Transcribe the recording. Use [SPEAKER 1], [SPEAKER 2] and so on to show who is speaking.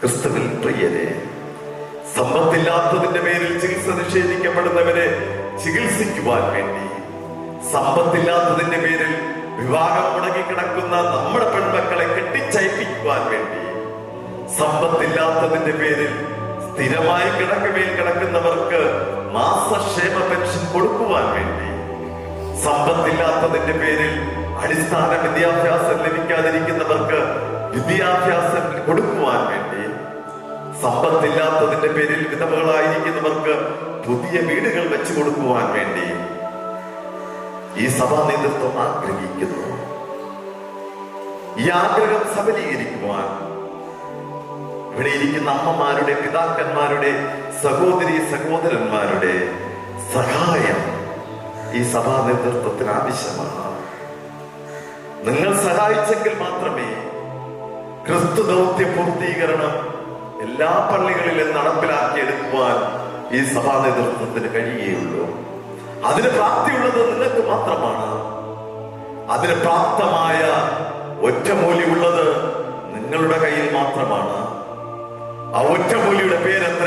[SPEAKER 1] ക്രിസ്തുവിൽ പ്രിയരെ സമ്പത്തില്ലാത്തതിന്റെ പേരിൽ ചികിത്സ നിഷേധിക്കപ്പെടുന്നവരെ ചികിത്സിക്കുവാൻ വേണ്ടി സമ്പത്തില്ലാത്തതിന്റെ പേരിൽ വിവാഹം മുടങ്ങിക്കിടക്കുന്ന നമ്മുടെ പെൺമക്കളെ കെട്ടിച്ചയപ്പിക്കുവാൻ വേണ്ടി സമ്പത്തില്ലാത്തതിന്റെ പേരിൽ സ്ഥിരമായി കിടക്കമേൽ കിടക്കുന്നവർക്ക് മാസക്ഷേമ പെൻഷൻ കൊടുക്കുവാൻ വേണ്ടി സമ്പത്തില്ലാത്തതിന്റെ പേരിൽ അടിസ്ഥാന വിദ്യാഭ്യാസം ലഭിക്കാതിരിക്കുന്നവർക്ക് വിദ്യാഭ്യാസം കൊടുക്കുവാൻ സമ്പത്തില്ലാത്തതിന്റെ പേരിൽ വിധവകളായിരിക്കുന്നവർക്ക് പുതിയ വീടുകൾ വെച്ചു കൊടുക്കുവാൻ വേണ്ടി ഈ സഭാ നേതൃത്വം ആഗ്രഹിക്കുന്നു. ഈ ആഗ്രഹം സബലീകരിക്കുവാൻ ഇവിടെ ഇരിക്കുന്ന അമ്മമാരുടെ പിതാക്കന്മാരുടെ സഹോദരി സഹോദരന്മാരുടെ സഹായം ഈ സഭാ നേതൃത്വത്തിന് ആവശ്യമാണ്. നിങ്ങൾ സഹായിച്ചെങ്കിൽ മാത്രമേ ക്രിസ്തു ദൗത്യ പൂർത്തീകരണം എല്ലാ പള്ളികളിലും നടപ്പിലാക്കിയെടുക്കുവാൻ ഈ സഭാ നേതൃത്വത്തിന് കഴിയുകയുള്ളൂ. അതിന് പ്രാപ്തിയുള്ളത് നിങ്ങൾക്ക് മാത്രമാണ്. അതിന് പ്രാപ്തമായ ഒറ്റമൂലിയുള്ളത് നിങ്ങളുടെ കയ്യിൽ മാത്രമാണ്. ആ ഒറ്റമൂലിയുടെ പേരെത്രേ